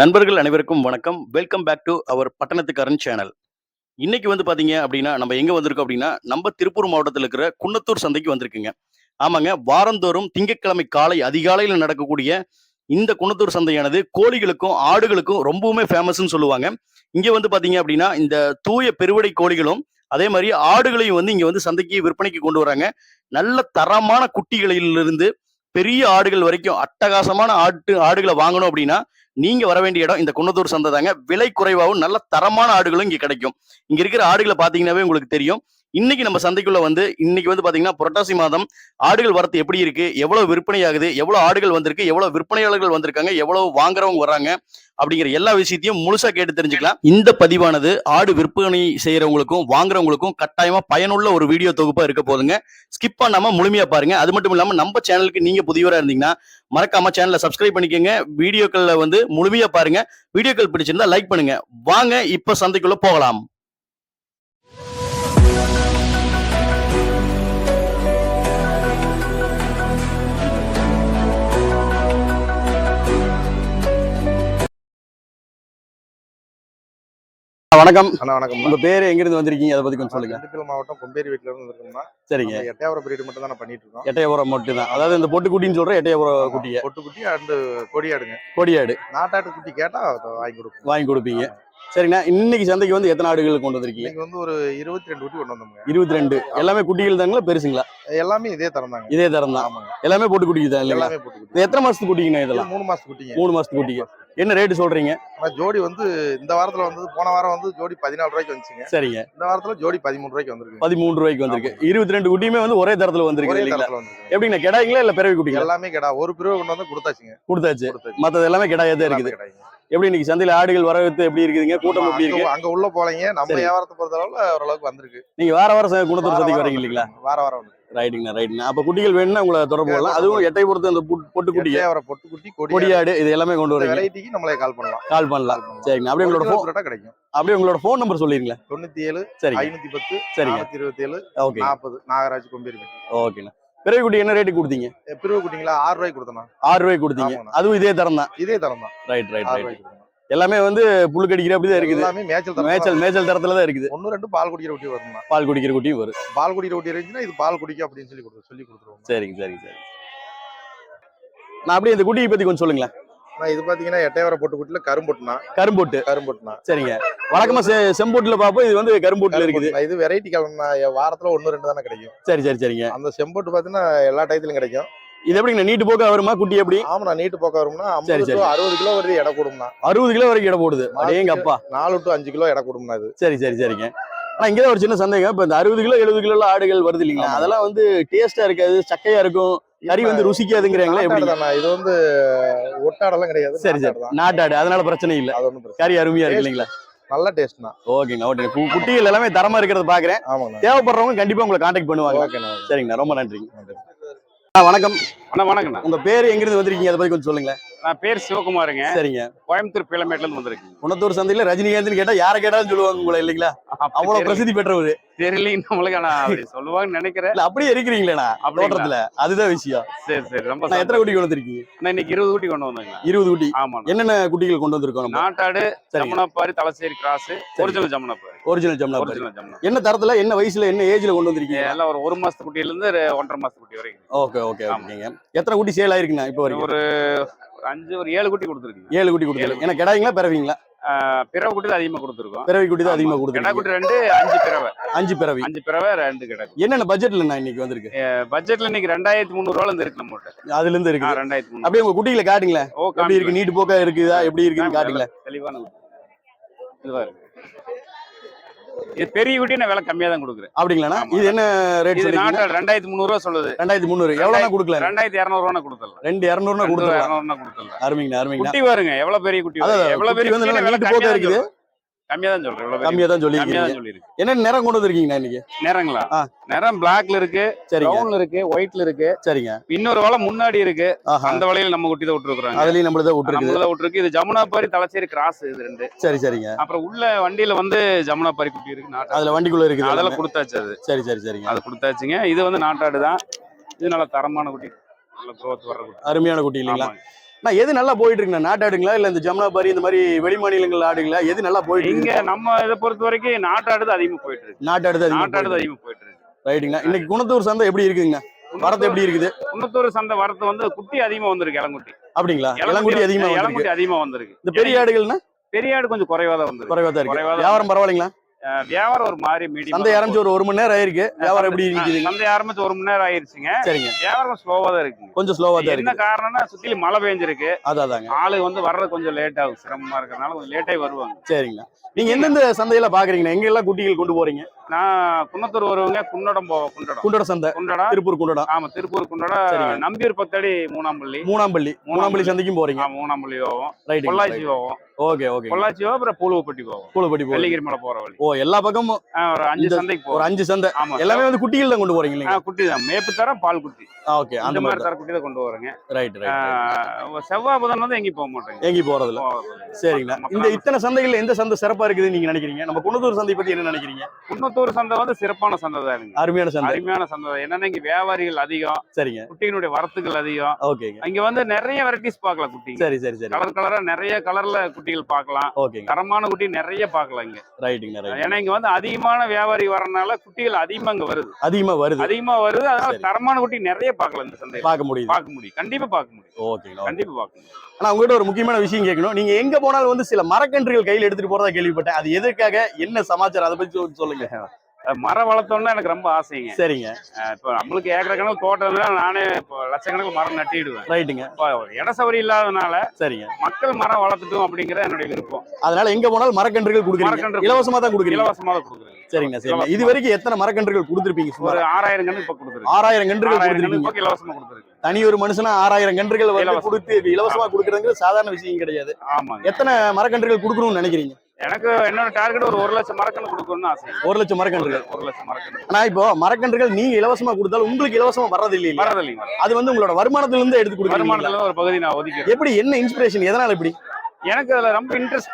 நண்பர்கள் அனைவருக்கும் வணக்கம். Welcome back to our Pattanathukaaran channel இன்னைக்கு வந்து பாத்தீங்க அப்படின்னா நம்ம எங்க வந்திருக்கோம் அப்படின்னா நம்ம திருப்பூர் மாவட்டத்தில் இருக்கிற குன்னத்தூர் சந்தைக்கு வந்திருக்குங்க. ஆமாங்க வாரந்தோறும் திங்கட்கிழமை காலை அதிகாலையில் நடக்கக்கூடிய இந்த குன்னத்தூர் சந்தையானது கோழிகளுக்கும் ஆடுகளுக்கும் ரொம்பவுமே ஃபேமஸ்னு சொல்லுவாங்க. இங்க வந்து பாத்தீங்க அப்படின்னா இந்த தூய பெருவடை கோழிகளும் அதே மாதிரி ஆடுகளையும் வந்து இங்க வந்து சந்தைக்கு விற்பனைக்கு கொண்டு வராங்க. நல்ல தரமான குட்டிகளிலிருந்து பெரிய ஆடுகள் வரைக்கும் அட்டகாசமான ஆட்டு ஆடுகளை வாங்கணும் அப்படின்னா நீங்க வர வேண்டிய இடம் இந்த குன்னத்தூர் சந்தை தாங்க விலை குறைவாகவும் நல்ல தரமான ஆடுகளும் இங்க கிடைக்கும். இங்க இருக்கிற ஆடுகளை பாத்தீங்கன்னாவே உங்களுக்கு தெரியும். இன்னைக்கு நம்ம சந்தைக்குள்ள வந்து இன்னைக்கு வந்து பாத்தீங்கன்னா புரட்டாசி மாதம் ஆடுகள் வரத்து எப்படி இருக்கு எவ்வளவு விற்பனை ஆகுது எவ்வளவு ஆடுகள் வந்திருக்கு எவ்வளவு விற்பனையாளர்கள் வந்திருக்காங்க எவ்வளவு வாங்குறவங்க வர்றாங்க அப்படிங்கிற எல்லா விஷயத்தையும் முழுசா கேட்டு தெரிஞ்சுக்கலாம். இந்த பதிவானது ஆடு விற்பனை செய்யறவங்களுக்கும் வாங்குறவங்களுக்கும் கட்டாயமா பயனுள்ள ஒரு வீடியோ தொகுப்பா இருக்க போதுங்க. ஸ்கிப் பண்ணாம முழுமையா பாருங்க. அது மட்டும் இல்லாம நம்ம சேனலுக்கு நீங்க புதியவரா இருந்தீங்கன்னா மறக்காம சேனலை சப்ஸ்கிரைப் பண்ணிக்கோங்க. வீடியோக்கள்ல வந்து முழுமையா பாருங்க. வீடியோக்கள் பிடிச்சிருந்தா லைக் பண்ணுங்க. வாங்க இப்ப சந்தைக்குள்ள போகலாம். வணக்கம். அண்ணா வணக்கம். உங்க பேரு எங்க இருந்து வந்திருக்கீங்க? அதை பத்தி கொஞ்சம் சொல்லுங்க. திண்டுக்கல் மாவட்டம் கொம்பேரி வீட்டுல இருந்து இருக்கோம்னா சரிங்க. நம்ம எட்டையாவரம் பிரீடு மட்டும் தான் பண்ணிட்டு இருக்கோம். எட்டயபுரம் மட்டும் தான். அதாவது இந்த பொட்டு குட்டின்னு சொல்ற எட்டயபுரம் குட்டிய. பொட்டு குட்டி அண்டு கொடியாடுங்க. கொடியாடு. நாட்டாட்டு குட்டி கேட்டா வாங்கி கொடுப்போம். வாங்கி கொடுப்பீங்க. சரிண்ணா இன்னைக்கு சந்தைக்கு வந்து எத்தனை ஆடுகள் கொண்டு வந்திருக்கீங்க? இன்னைக்கு வந்து ஒரு இருபத்தி ரெண்டு குட்டி கொண்டு வந்தோங்க இருபத்தி ரெண்டு எல்லாமே குட்டிகள் தாங்களா பெருசுங்களா? எல்லாமே இதே தரம் தாங்க இதே தரம் தான் எல்லாமே போட்டு குட்டிக்கு தான் எல்லாமே பொட்டு குட்டி எத்தனை மாசத்துக்கு குட்டிங்கண்ணா இது இதெல்லாம் மூணு மாசத்து குட்டிங்க. மூணு மாசத்துக்கு குட்டிங்க. என்ன ரேட்டு சொல்றீங்க? ஜோடி வந்து இந்த வாரத்துல வந்து போன வாரம் வந்து ஜோடி பதினாலு ரூபாய்க்கு வந்துச்சுங்க. சரிங்க. இந்த வாரத்துல ஜோடி பதிமூணு ரூபாய்க்கு வந்திருக்கு பதிமூணு ரூபாய்க்கு வந்திருக்கு. இருபத்தி ரெண்டு குட்டியுமே வந்து ஒரே தரத்துல வந்திருக்கு இல்லைங்களா? எப்படிங்கண்ணா கிடாய்ங்களா இல்ல பிறவி குட்டிங்களா? எல்லாமே கடா. ஒரு பிரிவு கொண்டு வந்து கொடுத்தாச்சுங்க. கொடுத்தாச்சு. மத்தது எல்லாமே கிடாயா தான் இருக்குது. எப்படி இன்னைக்கு சந்தையில ஆடுகள் வரவேற்று எப்படி இருக்குதுங்க? கூட்டம் எப்படி இருக்கு? அங்க- உள்ள போலீங்க. நம்ம சரி. வியாபாரத்தை பொறுத்த அளவுல ஓரளவுக்கு வந்திருக்கு. நீங்க வார வாரம் குணத்தூர் சந்தைக்கு வரீங்க இல்லைங்களா. வார வாரம் ரைட்டுங்கண்ணா ரைட்டுங்கண்ணா. அப்ப குட்டிகள் வேணும்னா உங்களை தொடர்பு கொள்ளலாம். அதுவும் எட்டை பொறுத்து அந்த புட்- பொட்டு எட்டையாவரம் பொட்டு குட்டி கொடி கொடியாடு இது எல்லாமே கொண்டு வரீங்க. வெரைட்டிக்கு நம்மளே கால் பண்ணலாம். கால் பண்ணலாம். சரிங்கண்ணா. அப்படியே உங்களோட ஃபோன் கிடைக்கும். அப்படியே உங்களோட ஃபோன் நம்பர் சொல்லிருங்களேன் தொண்ணூத்தி ஏழு சரிங்க. ஐநூத்தி பத்து சரிங்க. நானூத்தி இருபத்தி ஏழு ஓகே நாற்பது நாகராஜ் கொம்பேரி ஓகேண்ணா. பிறவி குட்டி என்ன ரேட்டு கொடுத்தீங்க? பிரிவு குட்டிங்களா ஆறு ரூபாய்க்கு கொடுத்தனா ஆறு ரூபாய்க்கு கொடுத்தீங்க. அதுவும் இதே தரம் தான் இதே தரம் தான் ரைட் ரைட். எல்லாமே வந்து புல் கடிக்கிற அப்படி தான் இருக்குது. எல்லாமே மேய்ச்சல் மேய்ச்சல் மேய்ச்சல் தரத்துல தான் இருக்குது. ஒன்னு ரெண்டு பால் குடிக்கிற குட்டி வரும்னா பால் குடிக்கிற குட்டியும் வரும். பால் குடிக்கிற குட்டி இருந்துச்சுன்னா இது பால் குடிக்க அப்படின்னு சொல்லி கொடுத்து சொல்லி கொடுத்துருவோம். சரிங்க சரிங்க சரி நான் அப்படியே இந்த குட்டியை பத்தி கொஞ்சம் சொல்லுங்களேன். நான் இது பாத்தீங்கன்னா எட்டையவர பொட்டு குட்டில கரும்பொட்டுனா கரும்போட்டு. கரும்பொட்டுனா சரிங்க. வழக்கமா செம்போட்டுல பார்ப்போம். இது வந்து கரும்போட்டுல இருக்குது. இது வெரைட்டி கிழமை வாரத்துல ஒன்னு ரெண்டு தானே கிடைக்கும். சரி சரி சரிங்க. அந்த செம்பொட்டு பாத்தீங்கன்னா எல்லா டயத்திலும் கிடைக்கும். இது எப்படிங்க நீட்டு போக்கா வருமா? குட்டி எப்படி? ஆமாண்ணா நீட்டு பக்கம் வரும்னா சரி, சரி. அறுபது கிலோ வருது எடை கூடும்னா அறுபது கிலோ வரைக்கும் இட போடுது. அடேங்க அப்பா. நாலு டு அஞ்சு கிலோ எடை கூடும்னா இது. சரி சரி சரிங்க. ஆனா இங்கதான் ஒரு சின்ன சந்தேகம். இப்ப இந்த அறுபது கிலோ எழுபது கிலோ ஆடுகள் வருது இல்லைங்களா? ஆமா. அதெல்லாம் வந்து டேஸ்டா இருக்காது சக்கையா இருக்கும். கறி வந்து ருசிக்காதுங்கிறாங்களா? எப்படி? தானே. இது வந்து ஒட்டாடெல்லாம் கிடையாது. சரி சரி. நாட்டாடு தான். அதனால பிரச்சனை இல்ல. அது பிரச்சனை கறி அருமையா இருக்கு இல்லைங்களா? நல்ல டேஸ்ட்னா ஓகேங்க ஓகே குட்டிகள் எல்லாமே தரமா இருக்கிறத பாக்குறேன். தேவைப்படுறவங்க கண்டிப்பா உங்களை காண்டாக்ட் பண்ணுவாங்க. சரிங்கண்ணா. ரொம்ப நன்றிங்க. வணக்கம். அண்ணா வணக்கண்ணா உங்க பேர் எங்கிருந்து வந்திருக்கீங்க? அதை பத்தி கொஞ்சம் சொல்லுங்களேன். நான் பேர் சிவகுமாருங்க. சரிங்க. கோயம்புத்தூர் பிளமேட்ல இருந்து வந்திருக்கேன். குணத்தூர் சந்தையில ரஜினிகாந்த் கேட்டா யாரை கேட்டாலும் சொல்லுவாங்க உங்களை இல்லைங்களா? அவ்வளவு பிரசித்தி பெற்றவர். தெரியல நம்மளுக்கு அப்படி சொல்லுவாங்கன்னு நினைக்கிறேன். இல்ல அப்படியே இருக்கிறீங்களேண்ணா? தோட்டத்துல. அதுதான் விஷயம். சரி சரி ரொம்ப நான் எத்தனை குட்டி கொண்டு வந்திருக்கீங்க? நான் இன்னைக்கு இருபது குட்டி கொண்டு வந்தேங்க இருபது குட்டி. ஆமாண்ணா. என்னென்ன குட்டிகள் கொண்டு வந்திருக்கோம் நாட்டாடு Jamunapari Thalassery cross original Jamunapari original Jamna. Original Jamuna என்ன தரத்துல என்ன வயசுல என்ன ஏஜ்ல கொண்டு வந்திருக்கீங்க? எல்லாம் ஒரு ஒரு மாசத்து குட்டியில இருந்து ஒன்றரை மாசத்து குட்டி வரைக்கும் ஓகே ஓகே. ஓகேங்க எத்தனை குட்டி சேல் ஆயிருக்குண்ணா இப்போ வரைக்கும்? ஒரு அஞ்சு ஒரு ஏழு குட்டி கொடுத்துருக்கீங்க. ஏழு குட்டி கொடுத்துருக்கு ஏன்னா கிடாய்ங்களா பிறவிங்களா? பிறவை குட்டி தான் அதிகமா கொடுத்துருக்கோம். பிறவி குட்டி தான் அதிகமா கிடா கொடுத்துருக்கு குட்டி ரெண்டு அஞ்சு பிறவை. அஞ்சு பிறவி. அஞ்சு பிறவை ரெண்டு கிடா என்னென்ன பட்ஜெட்ல நான் இன்னைக்கு வந்திருக்கு? பட்ஜெட்ல இன்னைக்கு ரெண்டாயிரத்தி முந்நூறு ரூபால இருந்து இருக்கு நம்மகிட்ட அதுல இருந்து இருக்கு. ரெண்டாயிரத்தி அப்படியே உங்க குட்டிகளை காட்டுங்களேன். எப்படி இருக்கு? நீட்டு போக்கா இருக்குதா? எப்படி இருக்குன்னு காட்டுங்களேன். தெளிவான. இதுவா இருக்கு இது பெரிய குட்டி நான் விலை கம்மியா தான் கொடுக்குறேன். அப்படிங்களாண்ணா? ஆமா. இது என்ன ரேட் இது நாட்டாடு ரெண்டாயிரத்தி முந்நூறு ரூபா சொல்லுது. ரெண்டாயிரத்தி முந்நூறு. எவ்வளவு கொடுக்கல ரெண்டாயிரத்தி இரநூறு ரூபா கொடுத்துடலாம். ரெண்டு இரநூறுனா கொடுத்துருலாம் இரநூறுனா கொடுத்துடலாம். அருமைங்கண்ணா அருமைங்கண்ணா. குட்டி பாருங்க எவ்வளவு பெரிய குட்டி. எவ்வளவு பெரிய வந்து நல்லா விலை நீட்டு கம்மியா தான். சொல்றேன். கம்மியா தான் கம்மியா தான் தான் சொல்லியிருக்கு. என்ன நிறம் கொண்டு வந்திருக்கீங்கண்ணா இன்னைக்கு? நிறங்களா. நிறம் பிளாக்ல இருக்கு சரிங்க. பிரவுன்ல இருக்கு ஒயிட்ல இருக்கு. சரிங்க. இன்னொரு வலை முன்னாடி இருக்கு. அந்த வலையில நம்ம குட்டி தான் விட்டுருக்காங்க அதுலயும் நம்மளதான் விட்டுருக்குது. நம்மள விட்டுருக்கு. இது ஜமுனாபாரி தலச்சேரி கிராஸ் இது ரெண்டு. சரி சரிங்க. அப்புறம் உள்ள வண்டியில வந்து ஜமுனாபாரி குட்டி இருக்கு அதுல வண்டிக்குள்ள இருக்குது அதெல்லாம். கொடுத்தாச்சு அது. சரி சரி சரிங்க. அது கொடுத்தாச்சுங்க. இது வந்து நாட்டாடு தான். இது நல்ல தரமான குட்டி. நல்ல growth வர்ற குட்டி. அருமையான குட்டி இல்லைங்களா. நான் எது நல்லா போயிட்டு இருக்குண்ணா நாட்டாடுங்களா இல்ல இந்த ஜமுனாபாரி இந்த மாதிரி வெளி மாநிலங்கள் ஆடுங்களா? எது நல்லா போயிட்டு இங்க நம்ம இதை பொறுத்த வரைக்கும் நாட்டாடு தான் அதிகமா போயிட்டு இருக்கு நாட்டாடு தான் நாட்டாடு அதிகமா போயிட்டு இருக்கு ரைட்டுங்கண்ணா. இன்னைக்கு குணத்தூர் சந்தை எப்படி இருக்குங்க வரத்து எப்படி இருக்குது? குன்னத்தூர் சந்தை வரத்து வந்து குட்டி அதிகமா வந்திருக்கு இளங்குட்டி. அப்படிங்களா? இளங்குட்டி அதிகமா இளங்குட்டி அதிகமா வந்திருக்கு. இந்த பெரிய ஆடுகள்னா? பெரிய ஆடு கொஞ்சம் குறைவா தான் வந்திருக்கு. குறைவா தான் இருக்கு. வியாபாரம் பரவாயில்லைங்களா? வியாபாரம் ஒரு மாதிரி மீடியம் சந்தை ஆரம்பிச்சு ஒரு ஒரு மணி நேரம் ஆயிருக்கு. வியாபாரம் எப்படி இருக்குதுங்க? சந்தை ஆரம்பிச்சு ஒரு மணி நேரம் ஆயிருச்சுங்க. சரிங்க. வியாபாரம் ஸ்லோவா தான் இருக்குங்க. கொஞ்சம் ஸ்லோவா தான் என்ன இருக்கு காரணம்னா சுத்திலும் மழை பெஞ்சிருக்கு. அதான் அதாங்க. ஆளு வந்து வர்றது கொஞ்சம் லேட் ஆகும் சிரமமா இருக்கறனால கொஞ்சம் லேட்டாகி வருவாங்க. சரிங்கண்ணா நீங்க எந்தெந்த சந்தையில பாக்குறீங்கண்ணா எங்க எல்லாம் குட்டிகள் கொண்டு போறீங்க? நான் குன்னத்தூர் வருவங்க குன்னடம் போவோம் குண்டடம் குண்டட சந்தை. குண்டடா? திருப்பூர் குண்டடம் ஆமா திருப்பூர் குண்டடா. சரிங்க. நம்பியூர் பத்தடி மூணாம்பள்ளி. மூணாம்பள்ளி. மூணாம்பள்ளி. சந்தைக்கும் போறீங்க. ஆ, மூணாம்பள்ளி போவோம். ரைட் பொள்ளாச்சி போவோம். ஓகே ஓகே பொள்ளாச்சி போவோம் அப்புறம் பூலுவப்பட்டி போவோம். கூலப்பட்டி போறீங்க வெள்ளிகிரி மலை போற வழி. ஓ எல்லா பக்கமும் ஒரு அஞ்சு சந்தைக்கு ஒரு போவோம் அஞ்சு சந்தை. ஆமா எல்லாமே வந்து குட்டிகள் தான் கொண்டு போறீங்க ஆ, இல்லைங்க குட்டி தான். மேப்பு தரம் பால் குட்டி ஓகே. அந்த மாதிரி தர குட்டி தான் கொண்டு வரேங்க ரைட் ரைட் செவ்வாய் புதன் வந்து எங்கேயும் போக மாட்டேங்க. எங்கேயும் போறதில்ல. சரிங்கண்ணா இந்த இத்தனை சந்தைகள்ல எந்த சந்தை சிறப்பா இருக்குதுன்னு நீங்க நினைக்கிறீங்க? நம்ம குணத்தூர் சந்தை பத்தி என்ன நினைக்கிறீங்க? குன்னத்தூர் சந்தை வந்து சிறப்பான சந்தை தானுங்க அருமையான சந்தை. அருமையான சந்தை தான். என்னன்னா இங்க வியாபாரிகள் அதிகம். சரிங்க. குட்டியினுடைய வரத்துகள் அதிகம். ஓகேங்க. இங்க வந்து நிறைய வெரைட்டிஸ் பார்க்கலாம் குட்டிங்க. சரி சரி சரி. கலர் கலரா நிறைய கலர்ல குட்டிகள் பார்க்கலாம். ஓகேங்க. தரமான குட்டி நிறைய பார்க்கலாம் இங்க. ரைட்டுங்க ரைட் ஏன்னா இங்க வந்து அதிகமான வியாபாரி வரனால குட்டிகள் அதிகமா இங்க வருது. அதிகமா வருது. அதிகமா வருது. அதனால. தரமான குட்டி நிறைய பார்க்கலாம் இந்த சந்தையில. பார்க்க முடியுது. பார்க்க முடியும். கண்டிப்பா பார்க்க முடியும். ஓகேங்களா கண்டிப்பா பார்க்க முடியும். ஆனா உங்ககிட்ட ஒரு முக்கியமான விஷயம் கேட்கணும். நீங்க எங்க போனாலும் வந்து சில மரக்கன்றுகள் கையில் எடுத்துட்டு போறதா கேள்விப்பட்டேன். அது எதற்காக என்ன சமாச்சாரம்? அதை பத்தி கொஞ்சம் சொல்லுங்க. மரம் வளர்த்தோம்னா எனக்கு ரொம்ப ஆசைங்க. சரிங்க. இப்போ நம்மளுக்கு ஏக்கர் கணக்கு தோட்டம் நானே இப்போ லட்சக்கணக்கில் மரம் நட்டிடுவேன். ரைட்டுங்க. இப்போ இட சௌகரியம் இல்லாதனால சரிங்க. மக்கள் மரம் வளர்த்துட்டும் அப்படிங்கிறது என்னுடைய விருப்பம். அதனால எங்க போனாலும் மரக்கன்றுகள் கொடுக்குறீங்க. மரக்கன்று இலவசமா தான் கொடுக்குறீங்க. இலவசமா தான் கொடுக்குறேன் சரிங்க சரிங்க. இது வரைக்கும் எத்தனை மரக்கன்றுகள் கொடுத்துருப்பீங்க? ஒரு சுமார் ஆறாயிரம் கன்று இப்போ கொடுத்துருக்கு. ஆறாயிரம் கன்றுகள் கொடுத்துருக்கீங்க. இலவசமா கொடுத்துருக்கு. தனி ஒரு மனுஷனா ஆறாயிரம் கன்றுகள் வந்து. கொடுத்து இலவசமா கொடுக்குறதுங்கிறது சாதாரண விஷயம் கிடையாது. ஆமாங்க. எத்தனை மரக்கன்றுகள் கொடுக்கணும்னு நினைக்கிறீங்க? எனக்கு என்னோட டார்கெட் ஒரு ஒரு லட்சம் மரக்கன்று கொடுக்கணும்னு ஆசை. ஒரு லட்சம் மரக்கன்றுகள் ஒரு லட்சம் மரக்கன்று ஆனா இப்போ மரக்கன்றுகள் நீங்க இலவசமா கொடுத்தாலும் உங்களுக்கு இலவசமா வர்றது இல்லையா? வரதில்லைங்க அது வந்து உங்களோட வருமானத்துல இருந்து எடுத்து கொடுக்குறீங்க வருமானத்துல ஒரு பகுதி நான் ஒதுக்கிறேன். எப்படி என்ன இன்ஸ்பிரேஷன் எதனால இப்படி? எனக்கு அதுல ரொம்ப இன்ட்ரெஸ்ட்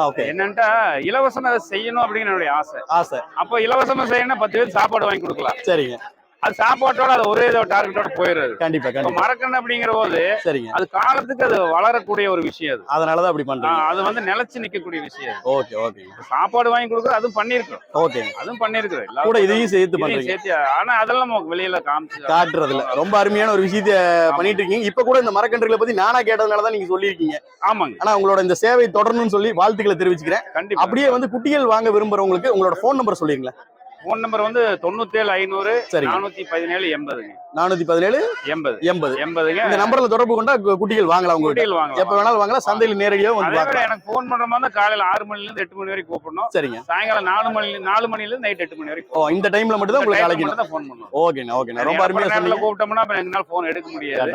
என்னன்ட்டா இலவசமா அதை செய்யணும் அப்படின்னு என்னுடைய ஆசை. ஆசை. அப்போ இலவசமா செய்யணும்னா பத்து பேர் சாப்பாடு வாங்கி கொடுக்கலாம். சரிங்க. அது சாப்பாட்டோட அது ஒரே டார்கெட்டோட போயிடுறது கண்டிப்பா கண்டிப்பா. மரக்கன்று அப்படிங்கிற போது சரிங்க. அது காலத்துக்கு அது வளரக்கூடிய ஒரு விஷயம் அது. அதனாலதான் அப்படி பண்றீங்க. அது வந்து நிலைச்சு நிக்கக்கூடிய விஷயம். ஓகே ஓகேங்க சாப்பாடு வாங்கி கொடுக்குறது அதுவும் பண்ணிருக்கோம் ஓகேங்க அதுவும் பண்ணிருக்கிறோம் கூட இதையும் சேர்த்து பண்றீங்க. சேர்த்து ஆனா அதெல்லாம் வெளியில காமிச்சு காட்டுறதுல ரொம்ப அருமையான ஒரு விஷயத்த பண்ணிட்டு இருக்கீங்க. இப்ப கூட இந்த மரக்கன்றுகளை பத்தி நானா கேட்டதுனால தான் நீங்க சொல்லியிருக்கீங்க. ஆமாங்க. ஆனா உங்களோட இந்த சேவை தொடரணும்னு சொல்லி வாழ்த்துக்களை தெரிவிச்சுக்கிறேன். கண்டிப்பா. அப்படியே வந்து குட்டிகள் வாங்க விரும்புறவங்களுக்கு உங்களோட ஃபோன் நம்பர் சொல்லிருங்களேன். ஃபோன் நம்பர் வந்து தொண்ணூத்தேழு ஐநூறு சரிங்க. நானூத்தி பதினேழு எண்பதுங்க. நானூத்தி பதினேழு எண்பது. எண்பது. எண்பதுங்க. இந்த நம்பர்ல தொடர்பு கொண்டா குட்டிகள் வாங்கலாம் உங்ககிட்ட குட்டிகள் எப்ப வாங்கலாம் வேணாலும் வாங்கலாம். சந்தையில் நேரடியாக வந்து எனக்கு ஃபோன் பண்ற மாதிரி காலையில ஆறு மணில இருந்து எட்டு மணி வரைக்கும் கூப்பிடணும். சரிங்க. சாயங்காலம் நாலு மணி நாலு மணில இருந்து நைட் எட்டு மணி வரைக்கும் ஓ இந்த டைம்ல மட்டும் தான் உங்களுக்கு அழைக்கணும். தான் ஃபோன் பண்ணணும் ஓகேண்ணா ஓகேண்ணா. ரொம்ப அருமையா சொன்னீங்க. கூப்பிட்டோம்னா அப்ப எங்களால ஃபோன் எடுக்க முடியாது.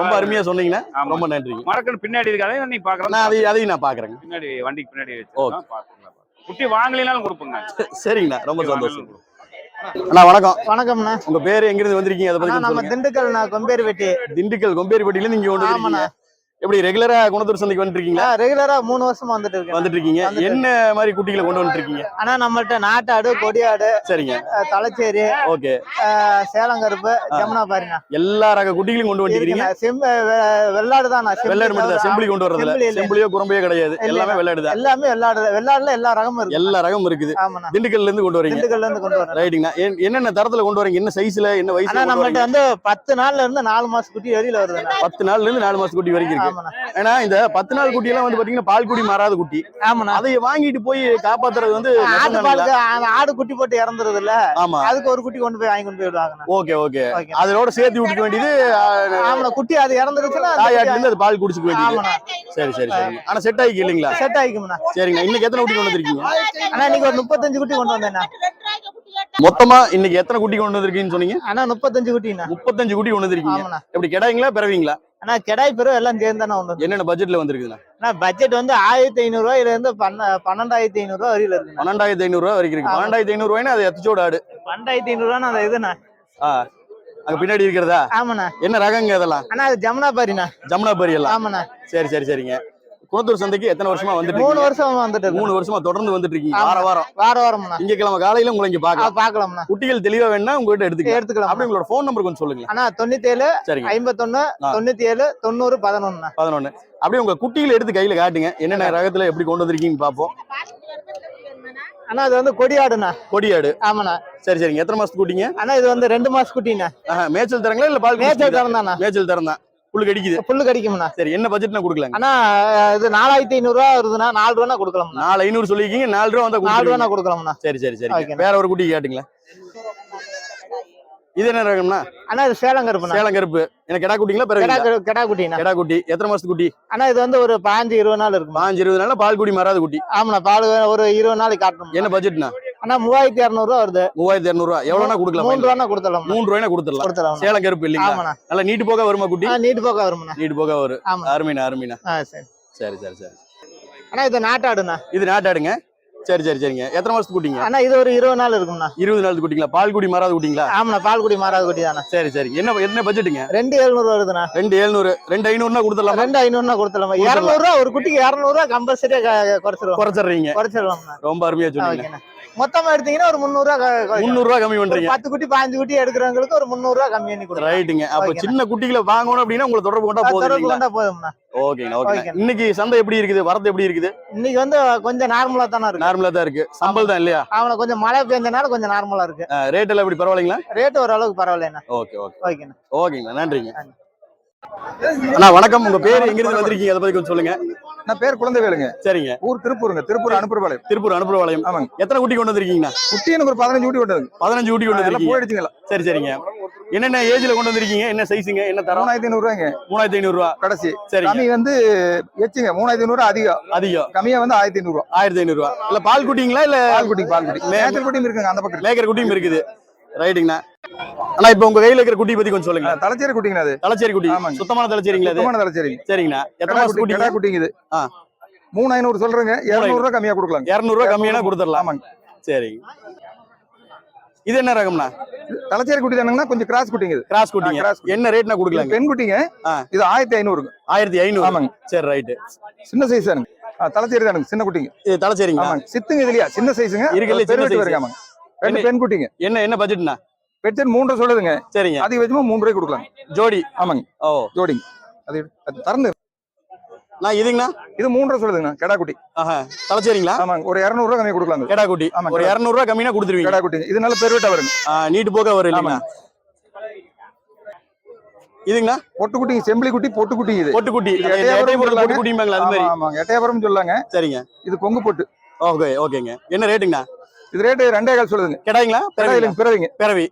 ரொம்ப அருமையா சொன்னீங்கன்னா. ரொம்ப நன்றிங்க. மரக்கன்று பின்னாடி இருக்காதே நீ பாக்குறேன். நான் அதை அதையும் நான் பாக்குறேங்க. பின்னாடி வண்டிக்கு பின்னாடி பாத்துக்கலாம் குட்டி வாங்கலினாலும் கொடுப்போங்க. சரிங்கண்ணா ரொம்ப சந்தோஷம். அண்ணா வணக்கம். வணக்கம்ண்ணா. உங்க பேரு எங்க இருந்து வந்திருக்கீங்க? அதை பத்தி நம்ம சொல்லுங்க. திண்டுக்கல் நான் கொம்பேரிப்பட்டி. திண்டுக்கல் இங்க கொண்டு ஆமாண்ணா. வந்திருக்கீங்க. எப்படி ரெகுலரா குணத்தூர் சந்தைக்கு வந்துட்டு இருக்கீங்களா ரெகுலரா மூணு வருஷமா வந்துட்டு இருக்கேன். வந்துட்டு இருக்கீங்க என்ன மாதிரி குட்டிகளை கொண்டு வந்துட்டு இருக்கீங்க ஆனா நம்மள்ட்ட நாட்டாடு கொடியாடு சரிங்க. தலைச்சேரி ஓகே. அஹ், சேலங்கருப்பு ஜமுனா பாருண்ணா எல்லா ரக குட்டிகளையும் கொண்டு வந்துருக்கீங்க வெள்ளாடு தான் வெள்ளாடு மட்டும் தான் செம்பிளி கொண்டு வரதுல. செம்பிளியோ குரம்பையோ கிடையாது. எல்லாமே வெள்ளாடு தான். எல்லாமே வெள்ளாடு வெள்ளாடுல எல்லா ரகமும் இருக்கு. எல்லா ரகமும் இருக்குது. திண்டுக்கல்ல இருந்து கொண்டு வரீங்க. திண்டுக்கல்ல இருந்து கொண்டு வரேன். ரைட்டுங்கண்ணா என்- என்னென்ன தரத்துல கொண்டு வரீங்க? என்ன சைஸ்ல என்ன வயசுல நம்மள்ட்ட வரீங்க? வந்து பத்து நாள்ல இருந்து நாலு மாசம் குட்டி வெளியில வருதுண்ணா. பத்து நாள்ல இருந்து நாலு மாசம் குட்டி வரைக்கும் ஏன்னா இந்த பத்து நாள் குட்டி எல்லாம் வந்து பாத்தீங்கன்னா பால் குடி மாறாத குட்டி. ஆமாண்ணா. அதை வாங்கிட்டு போய் காப்பாத்துறது வந்து ஆடு? பாலுக்கு ஆடு குட்டி போட்டு இறந்துருது இல்ல ஆமா. அதுக்கு ஒரு குட்டி கொண்டு போய் வாங்கி கொண்டு போய் ஓகே ஓகே. அதோட சேர்த்து விட்டுக்க வேண்டியது ஆமாண்ணா குட்டி அது இறந்துருச்சுன்னா தாயாட்டுல குட்டி- இருந்து அது பால் குடிச்சுக்க வேண்டியது. சரி சரி சரி. ஆனா செட் ஆகிக்கு இல்லைங்களா செட் ஆயிக்கும்ண்ணா சரிங்க இன்னைக்கு எத்தனை குட்டி கொண்டு வந்திருக்கீங்க? அண்ணா இன்னைக்கு ஒரு முப்பத்தஞ்சு குட்டி கொண்டு வந்தேண்ணா. மொத்தமா இன்னைக்கு எத்தனை குட்டி கொண்டு வந்திருக்கீங்கன்னு சொன்னீங்க? அண்ணா முப்பத்தஞ்சு குட்டிண்ணா. முப்பத்தஞ்சு குட்டி கொண்டு வந்திருக்கீங்க. எப்படி கிடாய்ங்களா பிறவீங்களா? அண்ணா கெடாய் பெரும் எல்லாம் சேர்ந்தானே ஒன்று என்னென்ன பட்ஜெட்ல வந்திருக்குதுண்ணா? அண்ணா பட்ஜெட் வந்து ஆயிரத்தி ஐநூறு ரூபாயில இருந்து பன்ன பன்னெண்டாயிரத்தி ஐநூறு ரூபா வரையில இருக்குண்ணா. பன்னெண்டாயிரத்தி ஐநூறு ரூபா வரைக்கும் இருக்கு. பன்னெண்டாயிரத்தி ஐநூறு ரூபாய்னா அது எத்தச்சோட ஆடு? பன்னெண்டாயிரத்தி ஐநூறு ரூபா அந்த இதுண்ணா. அங்க பின்னாடி இருக்கிறதா? ஆமாண்ணா. என்ன ரகங்க அதெல்லாம் அண்ணா அது ஜமுனா பாரிண்ணா ஜமுனா பரி எல்லாம். ஆமாண்ணா. சரி சரி சரிங்க. குணத்தூர் சந்தைக்கு எத்தனை வருஷமா வந்துட்டு மூணு? வருஷம் வந்துட்டு மூணு வருஷமா தொடர்ந்து வந்துட்டு இருக்கீங்க. வார வாரம். வார வாரம்ண்ணா. திங்கக்கிழமை காலையில உங்களை இங்க பாக்கலாம் பாக்கலாம்ண்ணா குட்டிகள் தெளிவா வேணா உங்ககிட்ட எடுத்துக்கலாம். எடுத்துக்கலாம் அப்படி உங்களோட ஃபோன் நம்பர் கொஞ்சம் சொல்லுங்க அண்ணா தொண்ணூத்தி ஏழு சரிங்க. ஐம்பத்தொன்னு. தொண்ணூத்தி ஏழு தொண்ணூறு பதினொன்னு பதினொன்னு. அப்படியே உங்க குட்டிகளை எடுத்து கையில காட்டுங்க. என்னென்ன ரகத்துல எப்படி கொண்டு வந்திருக்கீங்கன்னு பாப்போம் அண்ணா இது வந்து கொடியாடுண்ணா. கொடியாடு. ஆமாண்ணா. சரி சரிங்க. எத்தனை மாசத்து குட்டிங்க? அண்ணா இது வந்து ரெண்டு மாசம் ஆஹா, மேய்ச்சல் தரங்களா இல்ல பால் மேய்ச்சல்? தரந்தாண்ணா மேய்ச்சல் தரம் தான் புல்லு கடிக்குது. புல்லு கடிக்கும்ண்ணா. சரி என்ன பட்ஜெட்னா கொடுக்கலாங்க? அண்ணா இது நாலாயிரத்தி ஐநூறு ரூபா வருதுண்ணா. நாலு ரூபா கொடுக்கலாம்ண்ணா. நாலு ஐநூறு சொல்லிருக்கீங்க நாலு ரூபா வந்தா நாலு. ரூபா கொடுக்கலாம்ண்ணா. சரி சரி சரி. வேற ஒரு குட்டி கேட்டுங்களேன். இது என்ன ரகம்னா அண்ணா இது சேலம் கருப்புண்ணா. சேலம் கருப்பு. எனக்கு கெடா குட்டிங்களா கெடா பிறகு கெடா குட்டிண்ணா. கெடா குட்டி. எத்தனை மாசத்து குட்டி? அண்ணா இது வந்து ஒரு பாஞ்சு இருபது நாள் இருக்குமா. பாஞ்சு இருபது நாள்ல பால் குடி மாறாத குட்டி. ஆமாண்ணா பால் ஒரு இருபது நாளைக்கு காட்டணும் என்ன பட்ஜெட்னா அண்ணா மூவாயிரத்தி இரநூறுவா வருது. மூவாயிரத்தி இரநூறுவா எவ்வளவுனா கொடுக்கலாம்? மூணு? ரூபா கொடுத்தலாம் மூணு ரூபாய்னா கொடுத்துடலாம். கொடுத்தலாம் சேலம் கருப்பு இல்லைங்களா? நல்லா நீட்டு போக வருமா குட்டி? நீட்டு போக்க வருமாண்ணா. நீட்டு போக வரும். அருமைண்ணா அருமைண்ணா. சரி. சரி சரி சரி. அண்ணா இது நாட்டாடுண்ணா இது நாட்டாடுங்க சரி சரி சரிங்க. எத்தனை மாசத்துக்கு குட்டிங்க? அண்ணா இது ஒரு இருபது நாள் இருக்கும்ண்ணா. இருபது நாள் குட்டிங்களா? பால் குடி மாறாத குட்டிங்களா? ஆமாண்ணா பால் குடி மாறாத குட்டி தானே சரி சரி. என்ன என்ன பட்ஜெட்டுங்க ரெண்டு எழுநூறு வருதுண்ணா. ரெண்டு எழுநூறு. ரெண்டு ஐநூறுனா கொடுத்துடலாம்? ரெண்டு ஐநூறுனா கொடுத்துடலாமா. இரநூறுவா ஒரு குட்டிக்கு இரநூறுவா கம்பல்சரியா குறைச்சிருவோம். குறைச்சிடுறீங்க. குறைச்சிடலாம்ண்ணா ரொம்ப அருமையா சொன்னீங்க. ஓகேண்ணா. மொத்தமா எடுத்தீங்கன்னா ஒரு முந்நூறுவா க- குறைக்கலாம். முந்நூறு ரூபா கம்மி பண்றீங்க. பத்து குட்டி பாஞ்சு குட்டி எடுக்கிறவங்களுக்கு ஒரு முந்நூறுவா கம்மி பண்ணி கொடுக்கலாம் ரைட்டுங்க. அப்ப ஓகேண்ணா. சின்ன குட்டிகளை வாங்கணும் அப்படின்னா உங்களை தொடர்பு கொண்டா போதும் தொடர்பு கொண்டா போதும்ண்ணா. ஓகேங்க ஓகே ஓகேண்ணா. இன்னைக்கு சந்தை எப்படி இருக்குது? வரது எப்படி இருக்குது? இன்னைக்கு வந்து கொஞ்சம் நார்மலா தானே இருக்கு. நார்மலா தான் இருக்கு. சம்பல் தான் இல்லையா? அவனை கொஞ்சம் மழை பெஞ்சனால கொஞ்சம் நார்மலா இருக்கு. ரேட் எல்லாம் எப்படி? பரவாயில்லைங்களா? ரேட் ஓரளவுக்கு பரவாயில்லண்ணா. ஓகே ஓகே ஓகேண்ணா. ஓகேங்க நன்றிங்க. அண்ணா வணக்கம். உங்க பேர் எங்க இருந்து வந்திருக்கீங்க? அதை பத்தி கொஞ்சம் சொல்லுங்க. நான் பேர் குழந்தைவேலுங்க. சரிங்க. ஊர் திருப்பூருங்க. திருப்பூர் அனுப்புறபாளையம் திருப்பூர் அனுப்புற வளையம் ஆமாங்க. எத்தனை குட்டி கொண்டு வந்திருக்கீங்கண்ணா? குட்டி எனக்கு ஒரு பதினஞ்சு ஊட்டி விட்டது பதினஞ்சு குட்டி கொண்டு வந்திருக்கீங்க. போயிடுச்சுங்களா? சரி சரிங்க. என்னென்ன ஏஜ்ல கொண்டு வந்திருக்கீங்க? என்ன சைஸுங்க என்ன தரம்? மூணாயிரத்தி ஐநூறு ரூபாய்ங்க மூணாயிரத்தி ஐநூறு ரூபா கடைசி. சரிங்க. கம்மி வந்து எச்சுங்க மூணாயிரத்தி ஐநூறு அதிகம். அதிகம். கம்மியா வந்து ஆயிரத்தி ஐநூறு ரூபா ஆயிரத்தி ஐநூறு ரூபா இல்ல பால் குட்டிங்களா? இல்ல பால் குட்டி பால் குட்டி. மேய்ச்சல் குட்டியும் இருக்குங்க அந்த பக்கம் மேய்க்கிற குட்டியும் இருக்குது. ரைட்டுங்கண்ணா. அண்ணா இப்போ உங்க கையில இருக்கிற குட்டி பத்தி கொஞ்சம் சொல்லுங்க. தலைச்சேரி குட்டிங்கண்ணா அது. தலைச்சேரி குட்டி. சுத்தமான தலைச்சேரிங்களா சுத்தமான தலைச்சேரி. சரிங்கண்ணா. எத்தனை குட்டி கடா குட்டி குட்டிங்குது. ஆ. மூணு ஐநூறு சொல்றேங்க. இருநூறு ரூபா கம்மியா கொடுக்கலாங்க. இருநூறு ரூபா கம்மியான கொடுத்துடலாம். ஆமாங்க. சரிங்க இது என்ன ரகம்ண்ணா? தலைச்சேரி குட்டி தானுங்கன்னா கொஞ்சம் கிராஸ் குட்டிங்குது. கிராஸ் குட்டிங்க. கிராஸ். என்ன ரேட்னா இது கொடுக்கலாங்க? பெண் குட்டிங்க. இது ஆயிரத்தி ஐநூறுங்க. ஆயிரத்தி ஐநூறு. ஆமாங்க. சரி ரைட்டு. சின்ன சைஸ் தானுங்க தலைச்சேரி தானுங்க. சின்ன குட்டிங்க. இது தலைச்சேரிங்களா? ஆமாங்க. சித்துங்க இதுலயா? சின்ன சைஸுங்க. இருக்குல்ல, சின்ன. வருங்க ஆமாங்க. ரெண்டு பெண் குட்டிங்க என்ன என்ன பட்ஜெட்ண்ணா பெட்சன் மூன்று சொல்லுதுங்க. சரிங்க. அதிகபட்சமா மூணு ரூபாய் கொடுக்கலாம். ஜோடி. ஆமாங்க. ஓ. ஜோடிங்க. அது திறந்து நான் இதுங்கண்ணா? இது மூன்று ரூபா சொல்லுதுங்கண்ணா. கெடா குட்டி தலைச்சேரிங்களா? ஆமாங்க. ஒரு இருநூறு ரூபா கம்மியா கொடுக்கலாங்க. கெடா குட்டி ஆமா, ஒரு கெடா. இருநூறு ரூபா கம்மியா கொடுத்துருவீங்க. கெடா இது நல்ல பெருவெட்டா வருங்க. நீட்டு போக வரும் இல்லைங்களா? இதுங்கண்ணா? பொட்டு குட்டிங்க செம்பிளி குட்டி பொட்டு குட்டி இது. பொட்டு குட்டி இது அந்த எட்டையாபுரம் எட்டை பொருள் சொல்லாங்க. பொட்டு குட்டிம்பாங்களா அது மாதிரி. ஆமாங்க. எட்டயபுரம் சொல்லாங்க சரிங்க. இது கொங்கு பொட்டு. ஓகே ஓகேங்க. என்ன ரேட்டுங்கண்ணா? இது ரேட்டு ரெண்டே கால் சொல்லுதுங்க. கெடாங்களா? இல்லைங்க பிறவிங்க. பிறவி.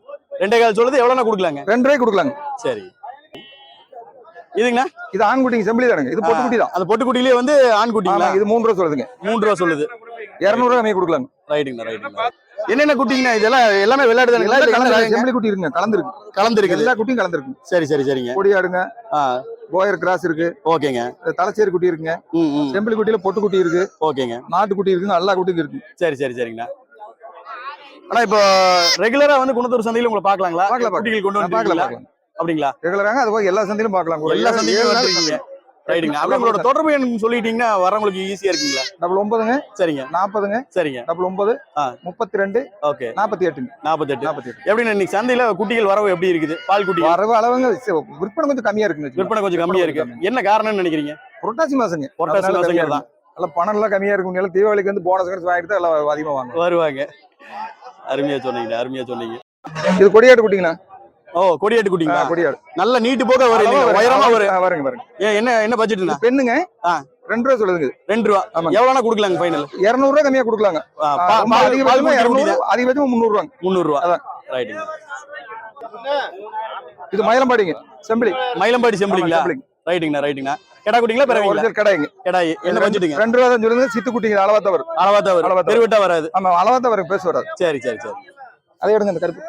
ரெண்டே கால் சொல்லுது எவ்வளோண்ணா கொடுக்கலாங்க? ரெண்டு ரூபாய் கொடுக்கலாங்க. சரி. இதுங்கண்ணா? இது ஆண் குட்டிங்க செம்பிளி தானுங்க. இது பொட்டு குட்டி தான். அந்த பொட்டு குட்டிலேயே வந்து ஆண் குட்டிங்களா ஆமாங்க இது மூன்று ரூபா சொல்லுதுங்க. மூன்று ரூபா சொல்லுது. இருநூறு ரூபா கம்மியா கொடுக்கலாங்க. ரைட்டுங்கண்ணா ரைட்டுங்கண்ணா. என்னென்ன குட்டிங்கண்ணா இதெல்லாம்? எல்லாமே விளையாடு தானுங்களா? செம்பிளி குட்டி இருக்குங்க கலந்துருக்கு. கலந்துருக்குது. எல்லா குட்டியும் கலந்துருக்கு சரி சரி சரிங்க. கொடியாடுங்க போயர் கிராஸ் இருக்கு. ஓகேங்க. தலைச்சேரி குட்டி இருக்குங்க. செம்பிளி குட்டியில பொட்டு குட்டி இருக்கு. ஓகேங்க. நாட்டு குட்டி இருக்குங்க எல்லா குட்டியும் இருக்கு. சரி சரி சரிங்கண்ணா. ஆனா இப்போ ரெகுலரா வந்து குணத்தூர் சந்தையில உங்களை பார்க்கலாங்களா? பார்க்கலாம், குட்டிகள் கொண்டு வந்து பார்க்கலாம். அப்படிங்களா? ரெகுலராங்க அது போய் எல்லா சந்தையிலும் பார்க்கலாம். ஒரு எல்லா நாள் வந்துருக்கீங்க ரைட்டுங்க. அப்படியே உங்களோட தொடர்பு எண் சொல்லிட்டீங்கன்னா வரவங்களுக்கு ஈஸியா இருக்குங்களா? டபுள் ஒன்பதுங்க. சரிங்க. நாற்பதுங்க. சரிங்க. டபுள் ஒன்பது. முப்பத்தி ரெண்டு ஓகே. நாற்பத்தி எட்டுங்க நாற்பத்தெட்டு. நாற்பத்தி எட்டு எப்படின்னா இன்னைக்கு சந்தையில குட்டிகள் வரவு எப்படி இருக்குது? பால் குட்டி. வரவு அளவுங்க விற்பனை கொஞ்சம் கம்மியா இருக்குங்க விற்பனை கொஞ்சம் கம்மியா இருக்கு. என்ன காரணம்னு நினைக்கிறீங்க? புரட்டாசி மாசங்க. புரட்டாசி மாசங்க தான் எல்லாம் பணம் எல்லாம் கம்மியா இருக்கும். தீபாவளிக்கு வந்து போனஸ் வாங்கிட்டு எல்லாம் அதிகமா வாங்க வருவாங்க. அருமையா சொன்னீங்க அருமையா சொன்னீங்க. இது கொடியாடு குட்டிங்கண்ணா. ஓ கொடியாட்டு குட்டிங்களா? கொடியாடு. நல்ல நீட்டு போக வரும் உயரமா வரும். வருங்க வருங்க. ஏன் என்ன என்ன பட்ஜெட்னா இது பெண்ணுங்க. ரெண்டு ரூபா சொல்லுதுங்க இது. ரெண்டு ரூபா. ஆமாங்க. எவ்வளவுனா கொடுக்கலாங்க ஃபைனல் இருநூறு ரூபா கம்மியா கொடுக்கலாங்க. அதிகபட்சமா இருநூறு அதிகபட்சமா முந்நூறு ரூபாங்க முந்நூறு ரூபா அதான். ரைட்டுங்க இது மயிலம்பாடிங்க செம்பிளி. மயிலம்பாடி செம்பிளிங்களா? செம்பிளி ரைட்டுங்கண்ணா ரைட்டுங்கண்ணா கெடா குட்டிங்களா ஒரிஜினல் கடைங்க. கெடாய் என்ன பட்ஜெட்டுங்க ரெண்டு ரூபா தான் சொல்லுங்க சித்து குட்டிங்க அளவா வரும். அளவா வரும். அளவா பெருவிட்டா வராது. ஆமா அளவா வரும் பேச வராது. சரி சரி சரி. அதை எடுங்க இந்த கருப்பு.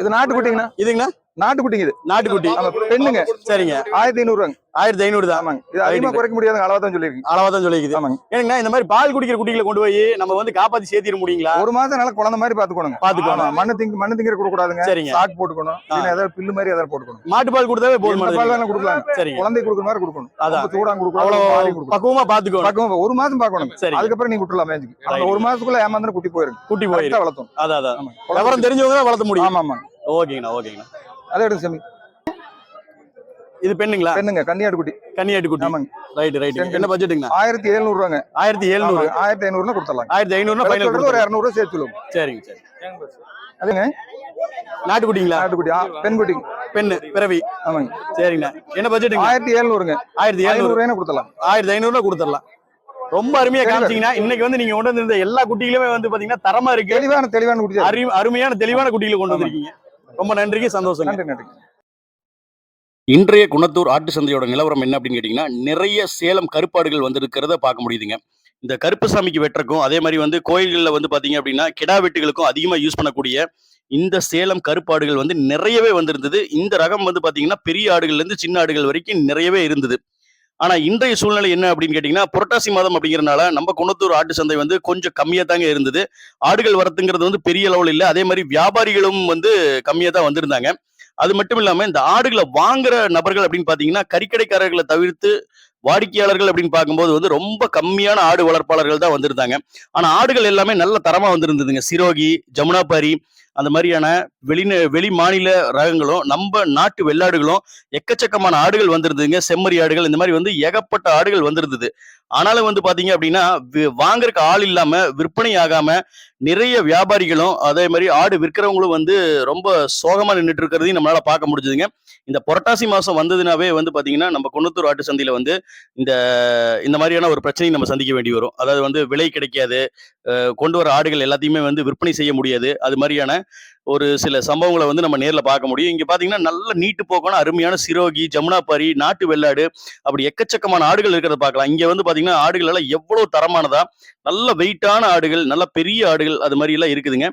இது நாட்டு குட்டிங்கண்ணா. இதுங்கண்ணா? நாட்டுக்குட்டிங்க இது. நாட்டுக்குட்டி. பெண்ணுங்க. சரிங்க. ஆயிரத்தி ஐநூறு ரூபாங்க ஆயிரத்தி ஐநூறு தான். ஆமாங்க. இது அதிகமா. குறைக்க முடியாதுங்க அளவா தான் சொல்லியிருக்கீங்க அளவா தான் சொல்லிக்குது ஆமாங்க. ஏனுங்கண்ணா இந்த மாதிரி பால் குடிக்கிற குட்டிகளை கொண்டு போய் நம்ம வந்து காப்பாத்தி சேர்த்திட முடியுங்களா? ஒரு மாசம் நல்லா குழந்தை மாதிரி பாத்துக்கணுங்க பாத்துக்கோங்க ஆமா மண்ணு திங்க மண்ணு திங்கிற கொடுக்க கூடாதுங்க சரிங்க. சாக் போட்டுக்கணும். ஏதாவது பில்லு மாதிரி ஏதாவது போட்டுக்கணும். மாட்டுப்பால் கொடுத்தாவே எந்த பால் வேணா கொடுக்கலாம். சரிங்க. குழந்தை கொடுக்குற மாதிரி கொடுக்கணும். அதான். சூடாங்க கொடுக்கணும். பக்குவமா பாத்துக்கணும் பக்கம் ஒரு மாசம் பார்க்கணும். சரிங்க. அதுக்கப்புறம் நீங்க விட்டுலாம் மேஞ்சுக்கு அந்த. ஒரு மாசத்துக்குள்ள ஏமாந்தன குட்டி போயிருங்க குட்டி போயிரு கரெக்டா வளர்த்தோம். அதான் அதான். விவரம் தெரிஞ்சவங்க தான் வளர்த்த முடியும். ஆமா ஆமா ஓகேங்கண்ணா ஓகேங்கண்ணா. அதை எடுத்து சாமி இது பெண்ணுங்களா? பெண்ணுங்க கன்னியாடு குட்டி கன்னியாட்டு குட்டி ஆமாங்க ரைட் ரைட். என்ன பட்ஜெட்டுங்கண்ணா ஆயிரத்தி எழுநூறு ரூபாங்க ஆயிரத்தி எழுநூறு. ஆயிரத்தி ஐநூறுனா கொடுத்துடலாம். ஆயிரத்தி ஐநூறுனா ஃபைனல் ஒரு இரநூறு ரூபா சேர்த்து சொல்லுவோம் சரிங்க சரி. அதுங்க? நாட்டுக்குட்டிங்களா? நாட்டுக்குட்டி. பெண் குட்டி பெண்ணு பிறவி. ஆமாங்க. சரிங்கண்ணா என்ன பட்ஜெட்டுங்க ஆயிரத்தி எழுநூறுங்க. ஆயிரத்தி எழுநூறு. ரூபாய் கொடுத்துடலாம். ஆயிரத்தி ஐநூறுல கொடுத்துடலாம். ரொம்ப அருமையா காமிச்சீங்கன்னா இன்னைக்கு வந்து நீங்க கொண்டு வந்திருந்த எல்லா குட்டிகளுமே வந்து பாத்தீங்கன்னா தரமா இருக்கு. தெளிவான தெளிவான குட்டி அருமையான தெளிவான குட்டிகளை கொண்டு வந்திருக்கீங்க. ரொம்ப நன்றிக்கு சந்தோஷம் நன்றி நன்றி. இன்றைய குணத்தூர் ஆட்டு சந்தையோட நிலவரம் என்ன அப்படின்னு கேட்டிங்கன்னா நிறைய சேலம் கருப்பாடுகள் வந்திருக்கிறத பார்க்க முடியுதுங்க. இந்த கருப்பு சாமிக்கு வெட்டுறக்கும் அதே மாதிரி வந்து கோயில்களில் வந்து பார்த்தீங்க அப்படின்னா கிடா வெட்டுகளுக்கும் அதிகமாக யூஸ் பண்ணக்கூடிய இந்த சேலம் கருப்பாடுகள் வந்து நிறையவே வந்திருந்தது. இந்த ரகம் வந்து பார்த்தீங்கன்னா பெரிய ஆடுகள்லேருந்து சின்ன ஆடுகள் வரைக்கும் நிறையவே இருந்தது. ஆனால் இன்றைய சூழ்நிலை என்ன அப்படின்னு கேட்டிங்கன்னா புரட்டாசி மாதம் அப்படிங்கிறனால நம்ம குணத்தூர் ஆட்டு சந்தை வந்து கொஞ்சம் கம்மியாக தாங்க இருந்தது. ஆடுகள் வரத்துங்கிறது வந்து பெரிய அளவில் இல்லை. அதே மாதிரி வியாபாரிகளும் வந்து கம்மியாக தான் வந்திருந்தாங்க. அது மட்டும் இல்லாம இந்த ஆடுகளை வாங்குற நபர்கள் அப்படின்னு பாத்தீங்கன்னா கறிக்கடைக்காரர்களை தவிர்த்து வாடிக்கையாளர்கள் அப்படின்னு பார்க்கும்போது வந்து ரொம்ப கம்மியான ஆடு வளர்ப்பாளர்கள் தான் வந்திருந்தாங்க. ஆனா ஆடுகள் எல்லாமே நல்ல தரமா வந்திருந்ததுங்க. சிரோகி ஜமுனாபாரி அந்த மாதிரியான வெளி வெளி மாநில ரகங்களும் நம்ம நாட்டு வெள்ளாடுகளும் எக்கச்சக்கமான ஆடுகள் வந்திருந்ததுங்க. செம்மறி ஆடுகள் இந்த மாதிரி வந்து ஏகப்பட்ட ஆடுகள் வந்திருந்தது. ஆனாலும் வந்து பாத்தீங்க அப்படின்னா வாங்குறக்கு வாங்குறதுக்கு ஆள் இல்லாம விற்பனை ஆகாம நிறைய வியாபாரிகளும் அதே மாதிரி ஆடு விற்கிறவங்களும் வந்து ரொம்ப சோகமா நின்றுட்டு இருக்கிறதையும் நம்மளால பார்க்க முடிஞ்சதுங்க. இந்த புரட்டாசி மாசம் வந்ததுனாவே வந்து பாத்தீங்கன்னா நம்ம குன்னத்தூர் ஆட்டு சந்தையில வந்து இந்த இந்த மாதிரியான ஒரு பிரச்சனையை நம்ம சந்திக்க வேண்டி வரும். அதாவது வந்து விலை கிடைக்காது கொண்டு வர ஆடுகள் எல்லாத்தையுமே வந்து விற்பனை செய்ய முடியாது. அது மாதிரியான ஒரு சில சம்பவங்களை வந்து நம்ம நேர்ல பார்க்க முடியும். இங்க பாத்தீங்கன்னா நல்ல நீட்டு போக்கான அருமையான சிரோகி ஜமுனாபாரி நாட்டு வெள்ளாடு அப்படி எக்கச்சக்கமான ஆடுகள் இருக்கிறத பார்க்கலாம். இங்க வந்து பாத்தீங்கன்னா ஆடுகள் எல்லாம் எவ்வளவு தரமானதா நல்ல வெயிட்டான ஆடுகள் நல்ல பெரிய ஆடுகள் அது மாதிரி எல்லாம் இருக்குதுங்க.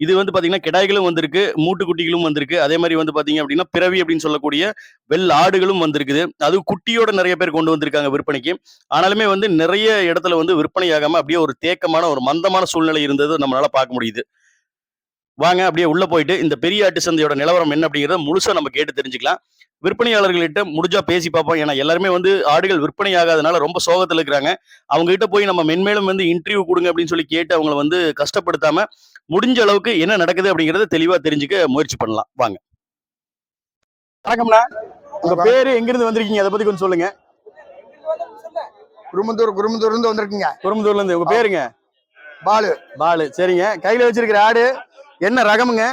இது வந்து பாத்தீங்கன்னா கிடாய்களும் வந்திருக்கு மூட்டுக்குட்டிகளும் வந்திருக்கு. அதே மாதிரி வந்து பாத்தீங்க அப்படின்னா பிறவி அப்படின்னு சொல்லக்கூடிய வெள் ஆடுகளும் வந்திருக்குது. அது குட்டியோட நிறைய பேர் கொண்டு வந்திருக்காங்க விற்பனைக்கு. ஆனாலுமே வந்து நிறைய இடத்துல வந்து விற்பனையாகாம அப்படியே ஒரு தேக்கமான ஒரு மந்தமான சூழ்நிலை இருந்தது நம்மளால பார்க்க முடியுது. வாங்க அப்படியே உள்ள போயிட்டு இந்த பெரிய ஆட்டு சந்தையோட நிலவரம் என்ன அப்படிங்கறத முழுசா நம்ம கேட்டு தெரிஞ்சுக்கலாம். விற்பனையாளர்கள்கிட்ட முடிஞ்சா பேசி பார்ப்போம். ஏன்னா எல்லாருமே வந்து ஆடுகள் விற்பனை ஆகாதனால ரொம்ப சோகத்துல இருக்கிறாங்க. அவங்க கிட்ட போய் நம்ம மென்மேலும் வந்து இன்டர்வியூ கொடுங்க அப்படின்னு சொல்லி கேட்டு அவங்கள வந்து கஷ்டப்படுத்தாம முடிஞ்ச அளவுக்கு என்ன நடக்குது அப்படிங்கறத தெளிவா தெரிஞ்சுக்க முயற்சி பண்ணலாம். வாங்க. வணக்கம்ண்ணா உங்க பேரு எங்க இருந்து வந்திருக்கீங்க? அதை பத்தி கொஞ்சம் சொல்லுங்க. குருமந்தூர் குருமந்தூர் இருந்து வந்திருக்கீங்க. குறும்புத்தூர்ல இருந்து. உங்க பேருங்க? பாலு. பாலு. சரிங்க. கையில வச்சிருக்கிற ஆடு? என்ன ரகமுங்க?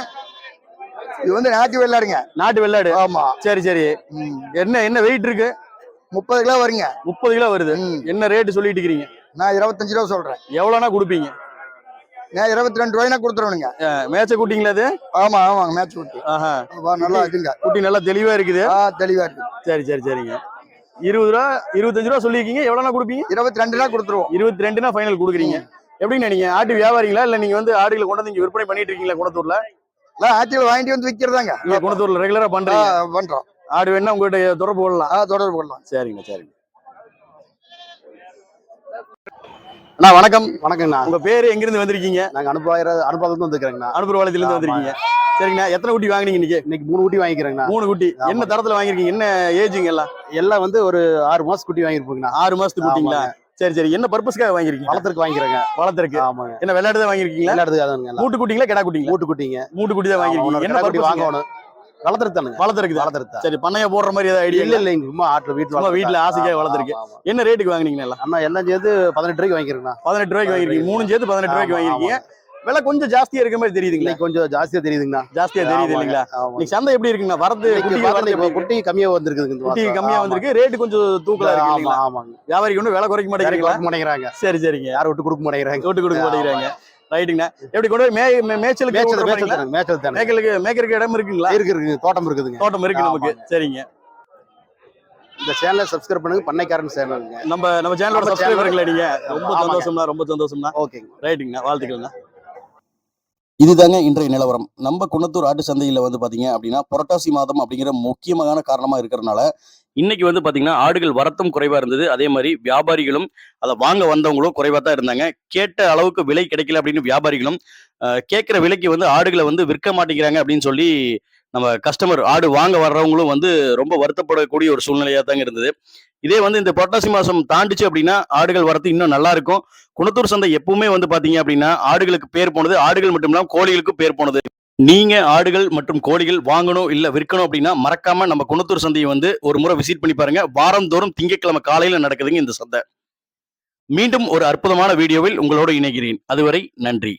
இது வந்து நாட்டு வெள்ளாடுங்க. நாட்டு வெள்ளாடு. ஆமா. சரி சரி. என்ன என்ன வெயிட் இருக்கு? முப்பது கிலோ வருங்க. முப்பது கிலோ வருது. என்ன ரேட்டு சொல்லிட்டு இருக்கிறீங்க? நான் இருபத்தஞ்சு ரூபா சொல்றேன். எவ்வளோனா கொடுப்பீங்க? நான் இருபத்தி ரெண்டு ரூபாய்னா கொடுத்துருவனுங்க. மேட்ச குட்டிங்களா அது? ஆமா ஆமாங்க மேட்ச் குட்டி. ஆஹா. நல்லா இதுங்க குட்டி நல்லா தெளிவா இருக்குது. ஆ தெளிவா இருக்கு. சரி சரி சரிங்க. இருபது ரூபா இருபத்தஞ்சு ரூபா சொல்லியிருக்கீங்க. எவ்வளோனா கொடுப்பீங்க? இருபத்தி ரெண்டுனா கொடுத்துருவோம். இருபத்தி ரெண்டுனா ஃபைனல் கொடுக்குறீங்க எப்படிங்க நீங்க? ஆட்டு வியாபாரிங்களா? இல்ல நீங்க வந்து ஆடுகளை கொண்டு வந்து இங்க விற்பனை பண்ணிட்டு இருக்கீங்களா குணத்தூர்ல? நான் ஆட்டியில் வாங்கிட்டு வந்து விற்கிறதாங்க நீங்க குணத்தூர்ல ரெகுலரா பண்றீங்க. பண்றோம். ஆடு வேணா உங்ககிட்ட தொடர்பு கொள்ளலாம். தொடர்பு கொள்ளலாம். சரிங்க சரிங்க. அண்ணா வணக்கம். வணக்கங்கண்ணா. உங்க பேரு எங்க இருந்து வந்திருக்கீங்க? நாங்க அனுப்பாயிரம் அனுப்பாதத்துல வந்துருக்கிறேங்கண்ணா. அனுப்புறவாளத்துல இருந்து வந்திருக்கீங்க. சரிங்கண்ணா எத்தனை குட்டி வாங்குனீங்க இன்னைக்கு? இன்னைக்கு மூணு குட்டி வாங்கிக்கிறேங்கண்ணா. மூணு குட்டி. என்ன தரத்துல வாங்கிருக்கீங்க என்ன ஏஜுங்க எல்லாம்? எல்லாம் வந்து ஒரு ஆறு மாசம் குட்டி வாங்கியிருப்போங்கண்ணா. ஆறு மாசத்துக்கு குட்டிங்களா? சரி சரி. என்ன பர்பஸ்க்காக வாங்கிருக்கீங்க வளர்த்துக்கு வாங்கிக்கிறேங்க. வளர்த்துருக்கு ஆமாங்க. என்ன விளையாட்டு தான் வாங்கிருக்கீங்களா அதுங்க மூட்டு குட்டிங்களா கிடா குட்டிங்களா? மூட்டு குட்டிங்க மூட்டு குட்டி தான் வாங்கிருக்கீங்க என்ன குட்டி வாங்கணும். வளர்த்துருக்கு தானுங்க வளர்த்துருக்கு வளர்த்துருக்கு சரி பண்ணைய போடுற மாதிரி ஏதாவது ஐடியா இல்ல இல்லைங்க. சும்மா ஆட்டுல வீட்டுல. வீட்டுல ஆசைக்காக வளர்த்துருக்கு. என்ன ரேட்டுக்கு வாங்குனீங்க எல்லாம்? அண்ணா எல்லாம் சேர்த்து பதினெட்டு ரூபாய்க்கு வாங்கிக்கிறேங்கண்ணா. பதினெட்டு ரூபாய்க்கு வாங்கிருக்கீங்க மூணு சேர்த்து பதினெட்டு ரூபாய்க்கு வாங்கிருக்கீங்க விலை கொஞ்சம் ஜாஸ்தியா இருக்க மாதிரி தெரியுதுங்களா. கொஞ்சம் ஜாஸ்தியா தெரியுதுங்கண்ணா. ஜாஸ்தியா தெரியுது இல்லைங்களா. இன்னைக்கு சந்தை எப்படி இருக்குங்க வரது குட்டி கம்மியா வந்திருக்குதுங்க இந்த குட்டி. கம்மியா. வந்திருக்கு. ரேட்டு கொஞ்சம் தூக்கலா இருக்கு ஆமாங்க. வியாபாரிக்கு ஒன்றும் விலை குறைக்க கொடுக்க மாட்டேங்கிறாங்க. சரி சரிங்க. யாரும் விட்டு கொடுக்க மாட்டேங்கிறாங்க. ஓட்டு கொடுக்க மாட்டேங்கிறாங்க. ரைட்டுங்கண்ணா. எப்படி கொண்டு போய் மே மேய்ச்சலுக்கு மேய்ச்சல் மேய்ச்சல் மேய்ச்சல் தானே மேய்க்கலுக்கு மேய்க்கறதுக்கு இடம் இருக்குங்களா? இருக்கு இருக்குங்க. தோட்டம் இருக்குதுங்க. தோட்டம் இருக்கு நமக்கு. சரிங்க. இந்த சேனலை சப்ஸ்கிரைப் பண்ணுங்க. பண்ணைக்காரன் சேனலுங்க. நம்ம நம்ம சேனலோட நம்ம சப்ஸ்கிரைபர்களா நீங்க? ரொம்ப. சந்தோஷம்னா ரொம்ப சந்தோஷம்னா ஓகேங்க. ரைட்டுங்கண்ணா. வாழ்த்துக்கள்ண்ணா. இதுதாங்க இன்றைய நிலவரம். நம்ம குன்னத்தூர் ஆட்டு சந்தையில் வந்து பார்த்தீங்க அப்படின்னா புரட்டாசி மாதம் அப்படிங்கிற முக்கியமான காரணமாக இருக்கிறனால இன்னைக்கு வந்து பார்த்தீங்கன்னா ஆடுகள் வரத்தும் குறைவாக இருந்தது. அதே மாதிரி வியாபாரிகளும் அதை வாங்க வந்தவங்களும் குறைவாக தான் இருந்தாங்க. கேட்ட அளவுக்கு விலை கிடைக்கல அப்படின்னு வியாபாரிகளும் கேட்குற விலைக்கு வந்து ஆடுகளை வந்து விற்க மாட்டேங்கிறாங்க அப்படின்னு சொல்லி நம்ம கஸ்டமர் ஆடு வாங்க வர்றவங்களும் வந்து ரொம்ப வருத்தப்படக்கூடிய ஒரு சூழ்நிலையாக தாங்க இருந்தது. இதே வந்து இந்த புரட்டாசி மாதம் தாண்டிச்சு அப்படின்னா ஆடுகள் வரத்து இன்னும் நல்லா இருக்கும். குணத்தூர் சந்தை எப்பவுமே வந்து பார்த்தீங்க அப்படின்னா ஆடுகளுக்கு பேர் போனது ஆடுகள் மட்டும் இல்லாமல் கோழிகளுக்கும் பேர் போனது. நீங்க ஆடுகள் மற்றும் கோழிகள் வாங்கணும் இல்ல விற்கணும் அப்படின்னா மறக்காம நம்ம குணத்தூர் சந்தையை வந்து ஒரு முறை விசிட் பண்ணி பாருங்க. வாரந்தோறும் திங்கட்கிழமை காலையில நடக்குதுங்க இந்த சந்தை. மீண்டும் ஒரு அற்புதமான வீடியோவில் உங்களோடு இணைகிறேன். அதுவரை நன்றி.